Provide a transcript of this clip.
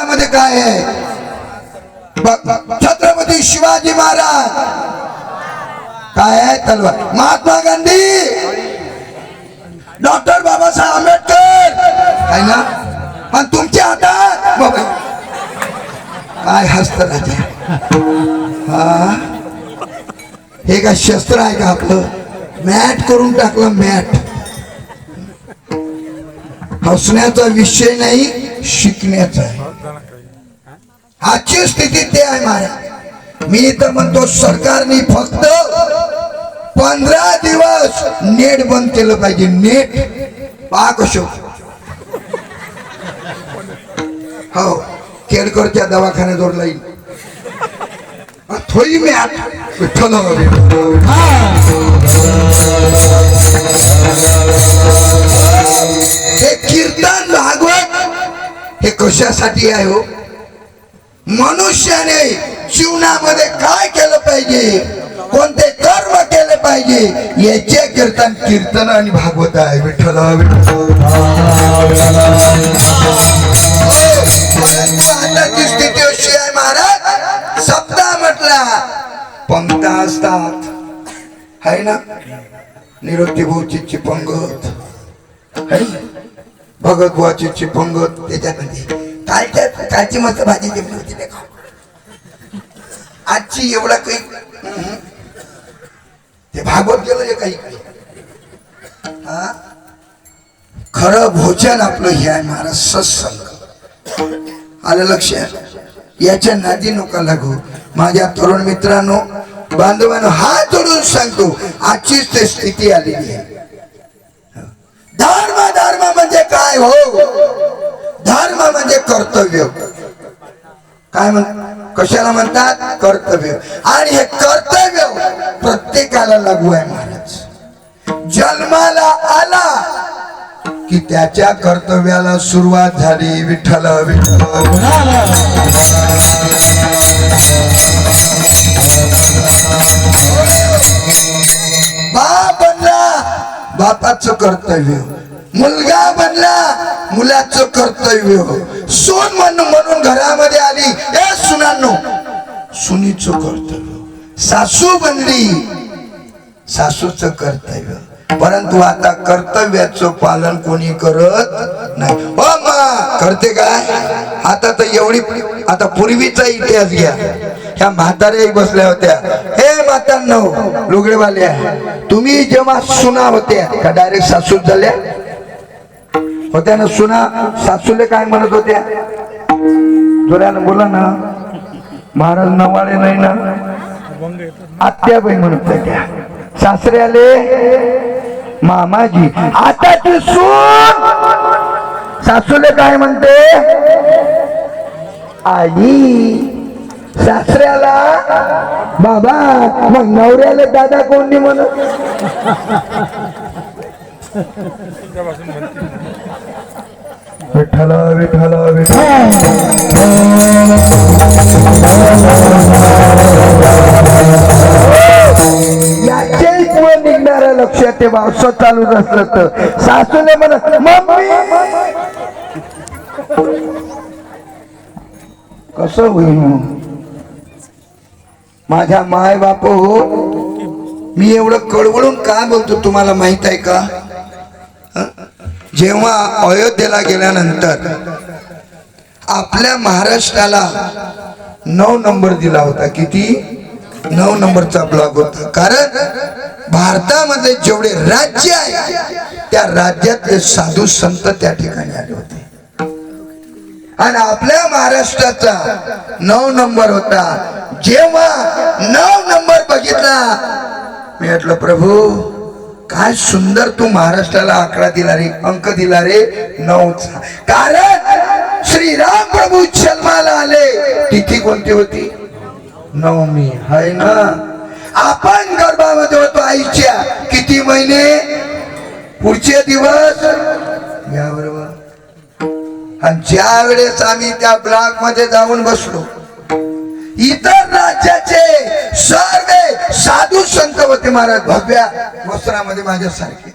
मध्ये काय आहे? छत्रपती शिवाजी महाराज. काय आहे? तलवार. महात्मा गांधी. डॉक्टर बाबासाहेब आंबेडकर. काय ना? पण तुमच्या हातात बाबा काय हस्त राजा. हा? हे काय शस्त्र आहे का आपलं? मॅट करून टाकलं मॅट. हसण्याचा विषय नाही शिकण्याचा आहे. आजची स्थिती ते आहे महाराज मी तर म्हणतो सरकारने फक्त पंधरा दिवस नेट बंद केलं पाहिजे. नेट पाक शो हो केळकरच्या दवाखान्याजवळ लाईन थोडी मी आठ. विठ्ठल हे कीर्तन भागवत हे कशासाठी आहे हो? मनुष्याने जीवनामध्ये काय केलं पाहिजे कोणते कर्म केले पाहिजे याचे कीर्तन कीर्तन आणि भागवत आहे विठ्ठल विठ्ठल स्थिती अशी आहे महाराज सप्ताह म्हटला पंक्ता असतात आहे ना निरोधी भाऊची पंगत है भगत बुवाची पंगत त्याच्यामध्ये कालच्या कालची मस्त भाजी जेवली होती नाही आजची एवढा काही ते भागवत गेलं जे काही हा? खरं भोजन आपलं हे आहे महाराज सत्संग. आलं लक्ष? याच्या नादी नका लागू. माझ्या तरुण मित्रांनो बांधवांनो हा जोडून सांगतो आजचीच ते स्थिती आलेली आहे. धर्म धर्म म्हणजे काय हो? म्हणजे कर्तव्य. काय म्हण कशाला म्हणतात? कर्तव्य. आणि हे कर्तव्य प्रत्येकाला लागू आहे महाराज. जन्माला आला की त्याच्या कर्तव्याला सुरुवात झाली. विठ्ठल विठ्ठल. बाप बनला बापाचं कर्तव्य. मुलगा बनला मुलाचं कर्तव्य हो. सून म्हणून म्हणून घरामध्ये आली. ए सुनांनो सुनीचं कर्तव्य हो. सासू बनली. सासूचं कर्तव्य हो. परंतु आता कर्तव्याचं पालन कोणी करत नाही. हो मा करते काय? आता तर एवढी आता पूर्वीचा इतिहास घ्या. ह्या म्हाताऱ्याही बसल्या होत्या. हे म्हातांनो लुगडेवाल्या तुम्ही जेव्हा सुना होत्या का डायरेक्ट सासू झाल्या? होत्या ना सुना? सासूले काय म्हणत होत्या? जोऱ्यानं बोला ना. महाराज नवाळे नाही ना. आत्याबाई म्हणत होत्या. सासऱ्याले मामाजी आता ती सून! सासूले काय म्हणते? आई सासऱ्याला बाबा मग नवऱ्याला दादा कोणी म्हणत? विठ्ठला विठ्ठला विठ्ठल. याचे पुढे निघणाऱ्या लक्षात ते असं चालूच असलं तर. सासूने म्हणत मम्मी! कसं होईल माझ्या माय बाप हो मी एवढं कडवळून का बोलतो तुम्हाला माहीत आहे का? जेव्हा अयोध्येला गेल्यानंतर आपल्या महाराष्ट्राला नऊ नंबर दिला होता. किती? नऊ नंबरचा ब्लॉक होता. कारण भारतामध्ये जेवढे राज्य आहे त्या राज्यातले साधू संत त्या ठिकाणी आले होते. आणि आपल्या महाराष्ट्राचा नऊ नंबर होता. जेव्हा नऊ नंबर बघितला मी म्हटलं प्रभू काय सुंदर तू महाराष्ट्राला आकडा दिला रे अंक दिला रे नऊचा. कारण श्रीराम प्रभू जन्माला आले. तिथी कोणती होती? नवमी. हाय ना? आपण गर्भामध्ये होतो आईच्या. किती महिने? पुढचे दिवस? या बरोबर. आणि ज्या वेळेस आम्ही त्या ब्लॉकमध्ये जाऊन बसलो इथं राज्याचे सर्व साधू संत होते महाराज. भव्या वस्त्रामध्ये माझ्यासारखे.